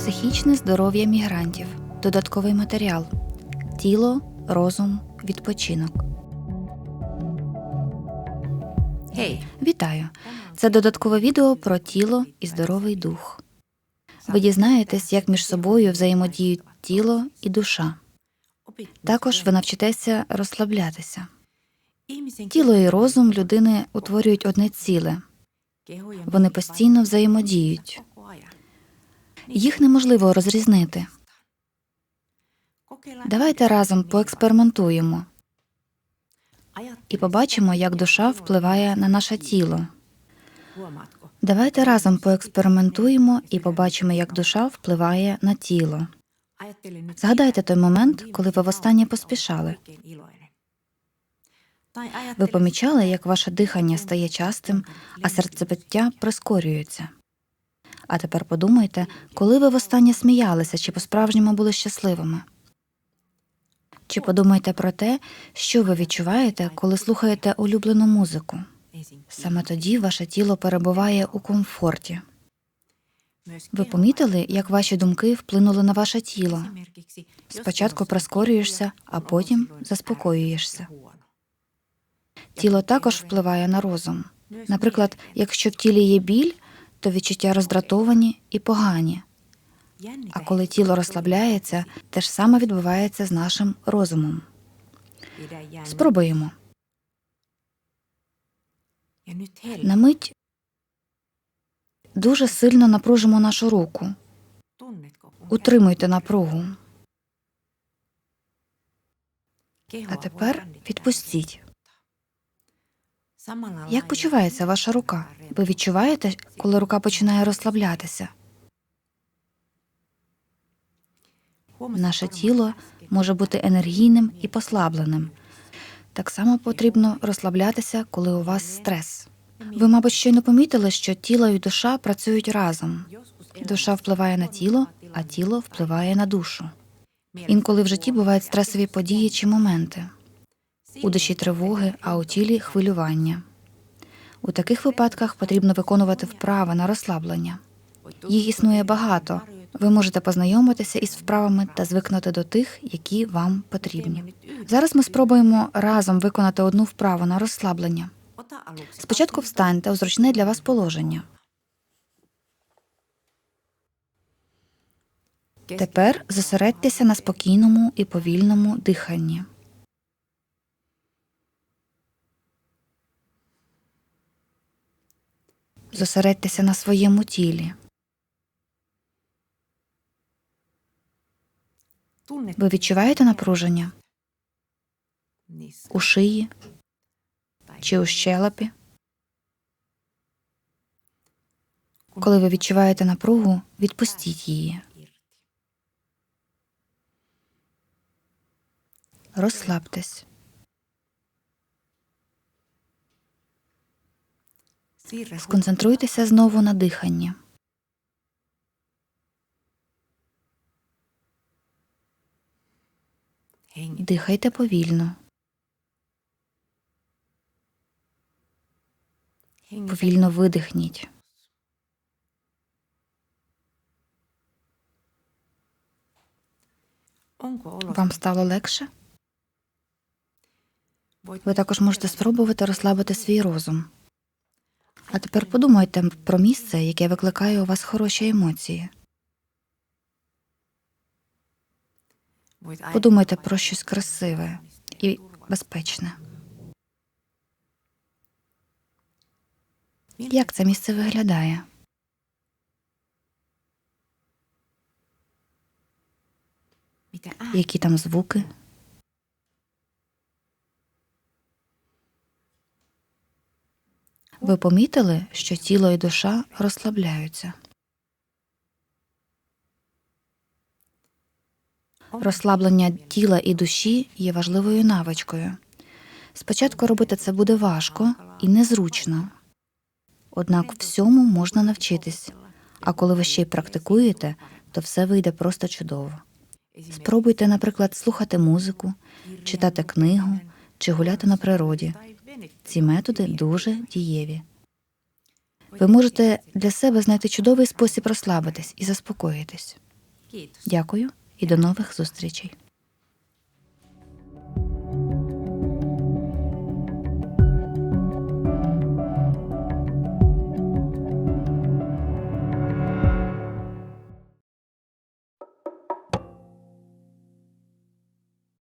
Психічне здоров'я мігрантів. Додатковий матеріал. Тіло, розум, відпочинок. Hei, Вітаю! Це додаткове відео про тіло і здоровий дух. Ви дізнаєтесь, як між собою взаємодіють тіло і душа. Також ви навчитеся розслаблятися. Тіло і розум людини утворюють одне ціле. Вони постійно взаємодіють. Їх неможливо розрізнити. Давайте разом поекспериментуємо і побачимо, як душа впливає на наше тіло. Давайте разом поекспериментуємо і побачимо, як душа впливає на тіло. Згадайте той момент, коли ви востаннє поспішали. Ви помічали, як ваше дихання стає частим, а серцебиття прискорюється. А тепер подумайте, коли ви востаннє сміялися чи по-справжньому були щасливими. Чи подумайте про те, що ви відчуваєте, коли слухаєте улюблену музику. Саме тоді ваше тіло перебуває у комфорті. Ви помітили, як ваші думки вплинули на ваше тіло? Спочатку прискорюєшся, а потім заспокоюєшся. Тіло також впливає на розум. Наприклад, якщо в тілі є біль, то відчуття роздратовані і погані. А коли тіло розслабляється, те ж саме відбувається з нашим розумом. Спробуємо. На мить дуже сильно напружимо нашу руку. Утримуйте напругу. А тепер відпустіть. Як почувається ваша рука? Ви відчуваєте, коли рука починає розслаблятися? Наше тіло може бути енергійним і послабленим. Так само потрібно розслаблятися, коли у вас стрес. Ви, мабуть, щойно помітили, що тіло і душа працюють разом. Душа впливає на тіло, а тіло впливає на душу. Інколи в житті бувають стресові події чи моменти. У душі тривоги, а у тілі хвилювання. У таких випадках потрібно виконувати вправи на розслаблення. Їх існує багато. Ви можете познайомитися із вправами та звикнути до тих, які вам потрібні. Зараз ми спробуємо разом виконати одну вправу на розслаблення. Спочатку встаньте у зручне для вас положення. Тепер зосередьтеся на спокійному і повільному диханні. Зосередьтеся на своєму тілі. Ви відчуваєте напруження у шиї чи у щелепі? Коли ви відчуваєте напругу, відпустіть її. Розслабтесь. Сконцентруйтеся знову на диханні. Дихайте повільно. Повільно видихніть. Вам стало легше? Ви також можете спробувати розслабити свій розум. А тепер подумайте про місце, яке викликає у вас хороші емоції. Подумайте про щось красиве і безпечне. Як це місце виглядає? Які там звуки? Ви помітили, що тіло і душа розслабляються. Розслаблення тіла і душі є важливою навичкою. Спочатку робити це буде важко і незручно. Однак всьому можна навчитись, а коли ви ще й практикуєте, то все вийде просто чудово. Спробуйте, наприклад, слухати музику, читати книгу чи гуляти на природі. Ці методи дуже дієві. Ви можете для себе знайти чудовий спосіб розслабитись і заспокоїтись. Дякую і до нових зустрічей.